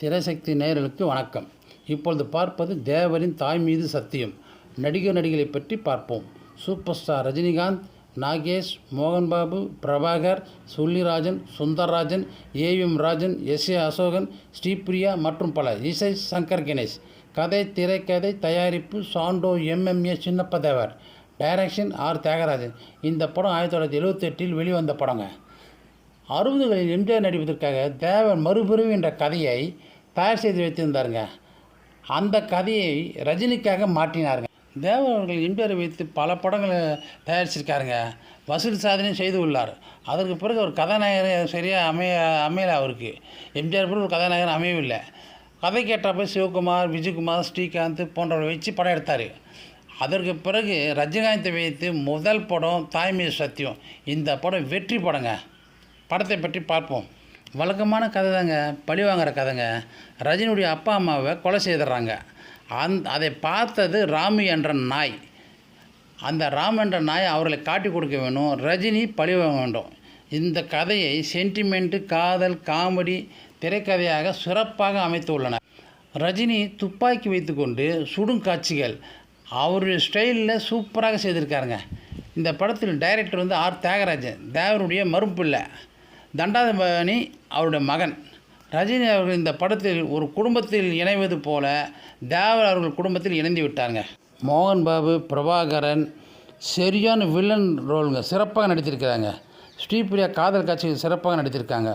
திரைசக்தி நேயர்களுக்கு வணக்கம். இப்பொழுது பார்ப்பது தேவரின் தாய் மீது சத்தியம். நடிகர் நடிகளை பற்றி பார்ப்போம். Super star Rajinikanth Nagesh Mohanbabu Prabhakar Sullirajan Sundarrajan AVM Rajan S A Asokan Sripriya மற்றும் பல. இசை சங்கர் கணேஷ். கதை திரைக்கதை தயாரிப்பு Sando MMA Chinnappadevar direction R Thiagarajan. இந்த படம் ஆயிரத்தி தொள்ளாயிரத்தி எழுபத்தெட்டில் வெளிவந்த படங்க. அறுபதுகளில் எம்ஜிஆர் நடிப்பதற்காக தேவன் மறுபிறவி என்ற கதையை தயார் செய்து வைத்திருந்தாருங்க. அந்த கதையை ரஜினிக்காக மாற்றினாருங்க. தேவர்கள் அவர்கள் வைத்து பல படங்களை தயாரிச்சிருக்காருங்க. வசூல் சாதனையும் செய்து உள்ளார். அதற்கு பிறகு ஒரு கதாநாயகர் சரியாக அமைய அமையலை அவருக்கு. எம்ஜிஆர் பிறகு ஒரு கதாநாயகர் அமையவில்லை. கதை கேட்டப்ப சிவகுமார் விஜயகுமார் ஸ்ரீகாந்த் போன்றவரை வச்சு படம் எடுத்தார். அதற்கு பிறகு ரஜினிகாந்தை வைத்து முதல் படம் தாய்மை சத்தியம். இந்த படம் வெற்றி படங்க. படத்தை பற்றி பார்ப்போம். வழக்கமான கதை தாங்க பழி வாங்குற கதைங்க. ரஜினியுடைய அப்பா அம்மாவை கொலை செய்துடுறாங்க. அந் அதை பார்த்தது ராமு என்ற நாய். அந்த ராம் என்ற நாய் அவர்களை காட்டி கொடுக்க வேணும். ரஜினி பழி வாங்க வேண்டும். இந்த கதையை சென்டிமெண்ட்டு காதல் காமெடி திரைக்கதையாக சிறப்பாக அமைத்து உள்ளனர். ரஜினி துப்பாக்கி வைத்துக்கொண்டு சுடும் காட்சிகள் அவருடைய ஸ்டைலில் சூப்பராக செய்திருக்காருங்க. இந்த படத்தில் டைரக்டர் வந்து ஆர் தியாகராஜன் தேவருடைய மறுப்பில்லை தண்டாதபவனி அவருடைய மகன். ரஜினி அவர்கள் இந்த படத்தில் ஒரு குடும்பத்தில் இணைவது போல தேவர் அவர்கள் குடும்பத்தில் இணைந்து விட்டாங்க மோகன் பாபு பிரபாகரன் சரியான வில்லன் ரோலுங்க. சிறப்பாக நடித்திருக்கிறாங்க. ஸ்ரீபிரியா காதல் காட்சிகள் சிறப்பாக நடித்திருக்காங்க.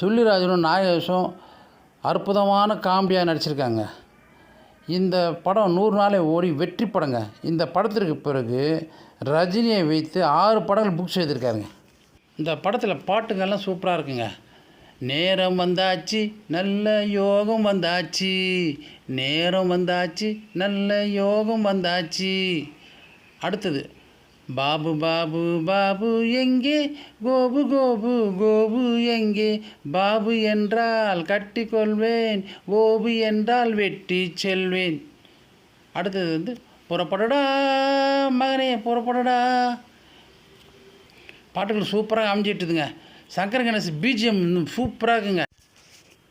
சுள்ளிராஜனும் நாகேஷும் அற்புதமான காமெடியாக நடிச்சிருக்காங்க. இந்த படம் நூறு நாளை ஓடி வெற்றி படங்க. இந்த படத்திற்கு பிறகு ரஜினியை வைத்து ஆறு படங்கள் புக் செய்திருக்காருங்க. இந்த படத்தில் பாட்டுங்கள்லாம் சூப்பராக இருக்குங்க. நேரம் வந்தாச்சு நல்ல யோகம் வந்தாச்சு. நேரம் வந்தாச்சு நல்ல யோகம் வந்தாச்சு. அடுத்தது பாபு பாபு பாபு எங்கே? கோபு கோபு கோபு எங்கே? பாபு என்றால் கட்டிக்கொள்வேன் கோபு என்றால் வெட்டி செல்வேன். அடுத்தது வந்து புறப்படடா மகனே புறப்படடா. பாட்டுகள் சூப்பராக அமைஞ்சிட்டுதுங்க சங்கர் கணேஷ் பிஜிஎம் சூப்பராக இருக்குங்க.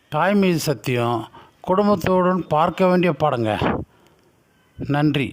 தாய் மீது சத்தியம் குடும்பத்தோடு பார்க்க வேண்டிய பாடங்க. நன்றி.